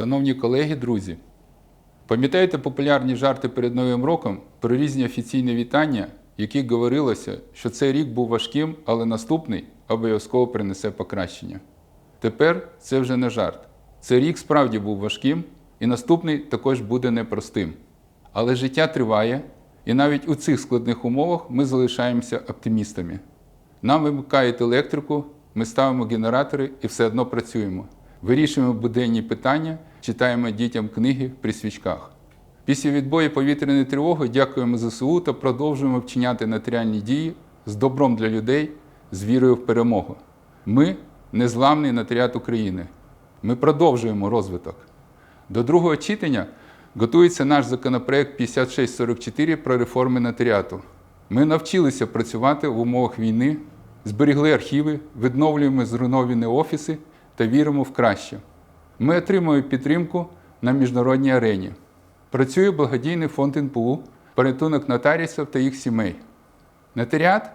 Шановні колеги, друзі, пам'ятаєте популярні жарти перед Новим роком про різні офіційні вітання, в яких говорилося, що цей рік був важким, але наступний обов'язково принесе покращення. Тепер це вже не жарт. Цей рік справді був важким, і наступний також буде непростим. Але життя триває, і навіть у цих складних умовах ми залишаємося оптимістами. Нам вимикають електрику, ми ставимо генератори і все одно працюємо. Вирішуємо буденні питання, читаємо дітям книги при свічках. Після відбою повітряної тривоги дякуємо ЗСУ та продовжуємо вчиняти матеріальні дії з добром для людей, з вірою в перемогу. Ми незламний нотаріат України. Ми продовжуємо розвиток. До другого читання готується наш законопроект 5644 про реформи нотаріату. Ми навчилися працювати в умовах війни, зберігли архіви, відновлюємо зруйновані офіси та віримо в краще. Ми отримуємо підтримку на міжнародній арені. Працює благодійний фонд НПУ, порятунок нотаріусів та їх сімей. Нотаріат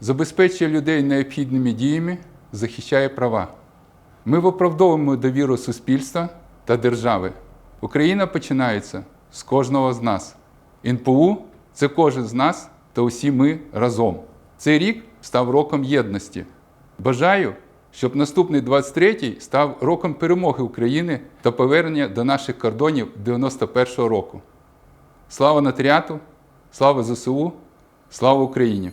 забезпечує людей необхідними діями, захищає права. Ми виправдовуємо довіру суспільства та держави. Україна починається з кожного з нас. НПУ це кожен з нас та усі ми разом. Цей рік став роком єдності. Бажаю, щоб наступний 23-й став роком перемоги України та повернення до наших кордонів 91-го року. Слава нотаріату, слава ЗСУ, слава Україні!